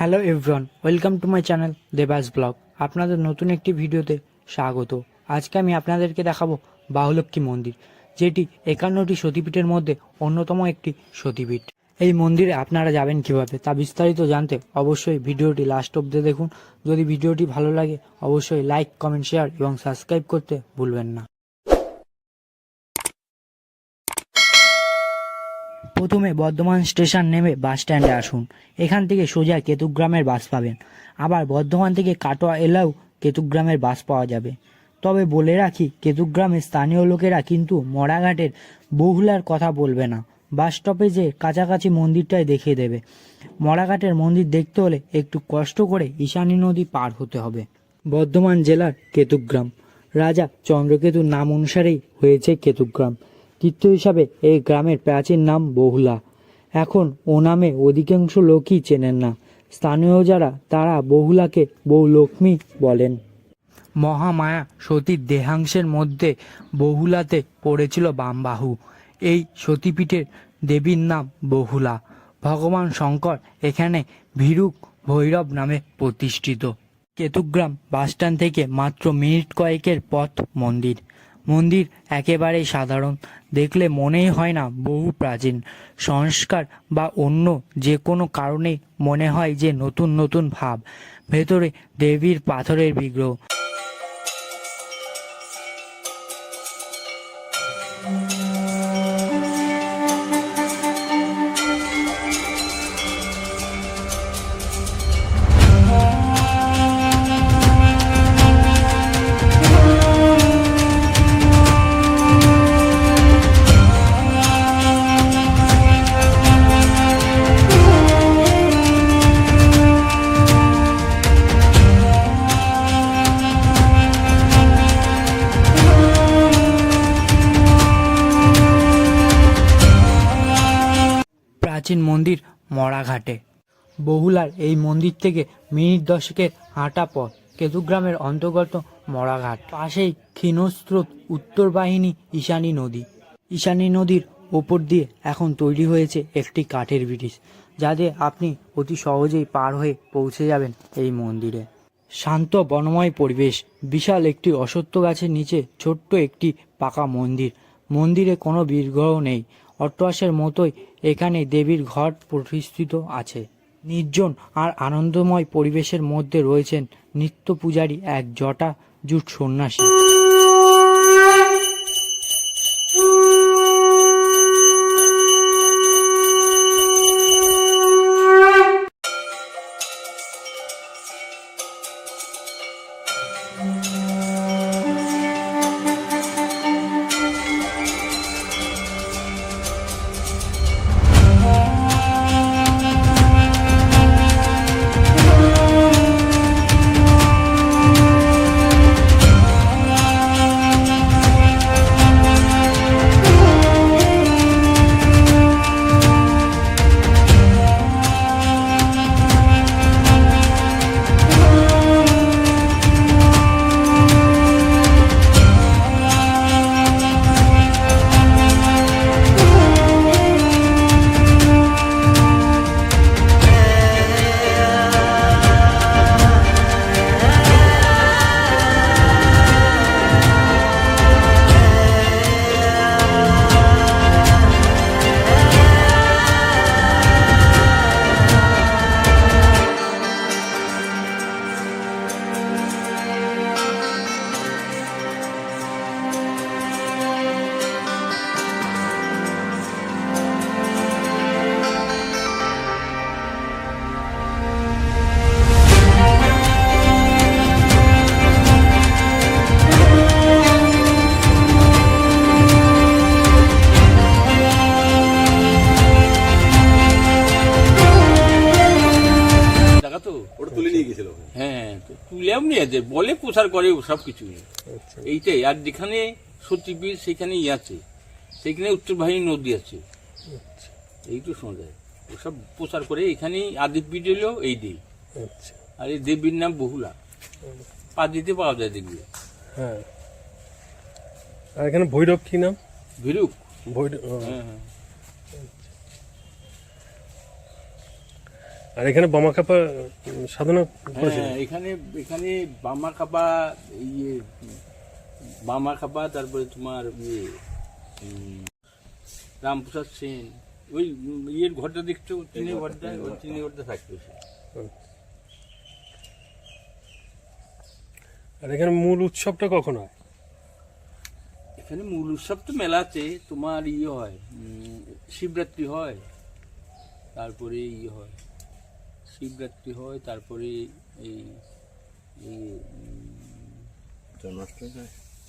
Hello everyone, welcome to my channel Debas blog. আপনাদের নতুন একটি ভিডিওতে স্বাগত। আজকে আমি আপনাদেরকে দেখাবো বাহুলক্ষ্মী মন্দির, যেটি একান্নটি সতীপীঠের মধ্যে অন্যতম একটি সতীপীঠ। এই মন্দিরে আপনারা যাবেন কীভাবে তা বিস্তারিত জানতে অবশ্যই ভিডিওটি লাস্ট অব্দি দেখুন। যদি ভিডিওটি ভালো লাগে, অবশ্যই লাইক কমেন্ট শেয়ার এবং সাবস্ক্রাইব করতে ভুলবেন না। প্রথমে বর্ধমান স্টেশন নেমে বাস স্ট্যান্ডে আসুন। এখান থেকে সোজা কেতুগ্রামের বাস পাবেন। আবার বর্ধমান থেকে কাটোয়া এলেও কেতুগ্রামের বাস পাওয়া যাবে। তবে বলে রাখি, কেতুগ্রামের স্থানীয় লোকেরা কিন্তু মরাঘাটের বহুলার কথা বলবে না। বাস স্টপেজে কাছাকাছি মন্দিরটাই দেখিয়ে দেবে। মরাঘাটের মন্দির দেখতে হলে একটু কষ্ট করে ঈশানী নদী পার হতে হবে। বর্ধমান জেলার কেতুগ্রাম। রাজা চন্দ্রকেতুর নাম অনুসারেই হয়েছে কেতুগ্রাম। তীর্থ হিসাবে এই গ্রামের প্রাচীন নাম বহুলা। এখন ও নামে অধিকাংশ লোকই চেনেন না। স্থানীয় যারা, তারা বহুলাকে বহুলক্ষ্মী বলেন। মহামায়া সতীর দেহাংশের মধ্যে বহুলাতে পড়েছিল বামবাহু। এই সতীপীঠের দেবীর নাম বহুলা। ভগবান শঙ্কর এখানে ভীরুক ভৈরব নামে প্রতিষ্ঠিত। কেতুগ্রাম বাসস্ট্যান্ড থেকে মাত্র মিনিট কয়েকের পথ মন্দির। মন্দির একেবারেই সাধারণ। দেখলে মনেই হয় না বহু প্রাচীন। সংস্কার বা অন্য যে কোনো কারণে মনে হয় যে নতুন নতুন ভাব। ভেতরে দেবীর পাথরের বিগ্রহ। প্রাচীন মন্দির মরাঘাটে। বহুলার এই মন্দির থেকে মিনিট দশকের হাঁটা পথ কেতুগ্রামের অন্তর্গত মরাঘাট। পাশেই ক্ষীণস্রোত উত্তর বাহিনী ঈশানী নদী। ঈশানী নদীর ওপর দিয়ে এখন তৈরি হয়েছে একটি কাঠের ব্রিজ যাতে আপনি অতি সহজেই পার হয়ে পৌঁছে যাবেন এই মন্দিরে। শান্ত বনময় পরিবেশ, বিশাল একটি অসত্য গাছের নিচে ছোট্ট একটি পাকা মন্দির। মন্দিরে কোনো বিগ্রহ নেই অট্টহাসের মতোই এখানে দেবীর ঘট প্রতিষ্ঠিত আছে। নির্জন আর আনন্দময় পরিবেশের মধ্যে রয়েছেন নিত্য পূজারী এক জটা জুট সন্ন্যাসী। নিয়ে আছে বলে প্রচার করে সব কিছু এইটাই আর যেখানে সতীপীঠ সেখানে ই আছে। সেখানে উত্তরবাহিনী নদী আছে। এই তো শোনা যায় ওসব প্রচার করে এখানেই আদিপীঠ এলো এই দিই। আচ্ছা। আর এই দেবীর নাম বহুলা। পা দিতে পাওয়া যায় দেখবে হ্যাঁ। আর এখানে ভৈরব কি নাম? ভিরুক ভৈরব হ্যাঁ হ্যাঁ। আর এখানে বামাকাপা উম, সাধনা হ্যাঁ এখানে এখানে বামা খাপা ইয়ে বামা খাপা তারপরে তোমার ইয়ে রামপ্রসাদ সেন ওই ইয়ের ঘরটা দেখছ চিনি ঘরটা? ওই চিনি ঘরটা থাকতো সে। আর এখানে মূল উৎসবটা কখন হয়? এখানে মূল উৎসব তো মেলাতে তোমার ইয়ে হয় শিবরাত্রি হয় তারপরে ইয়ে হয়। শিবরাত্রি হয় তারপরে এই এই,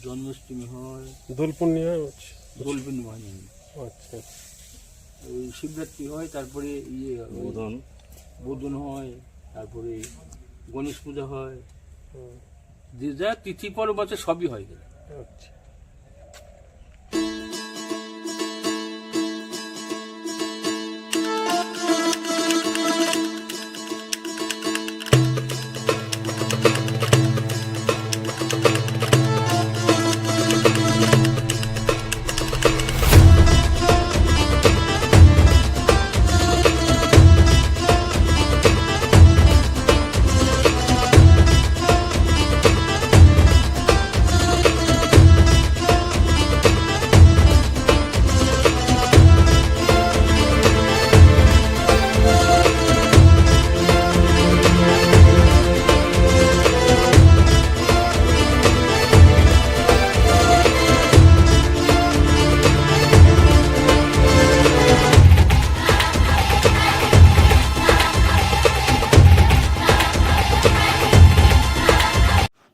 জন্মাষ্টমী হয়? দোল পূর্ণিমা দোল পূর্ণিমা হয়। আচ্ছা ওই শিবরাত্রি হয় তারপরে ইয়ে বোধন। বোধন হয় তারপরে গণেশ পূজা হয়। যে যা তিথি পর্ব আছে সবই হয় আচ্ছা।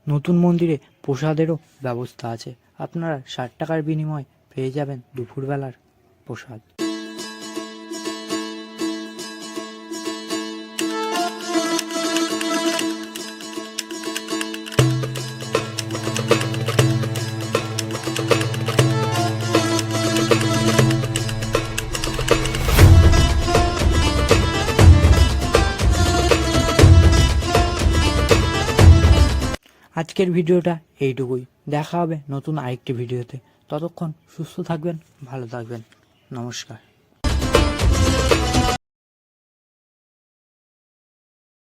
নতুন মন্দিরে প্রসাদেরও ব্যবস্থা আছে। আপনারা ষাট টাকার বিনিময়ে পেয়ে যাবেন দুপুরবেলার প্রসাদ। আজকের ভিডিওটা এইটুকুই। দেখা হবে নতুন আরেকটি ভিডিওতে। ততক্ষণ সুস্থ থাকবেন ভালো থাকবেন। নমস্কার।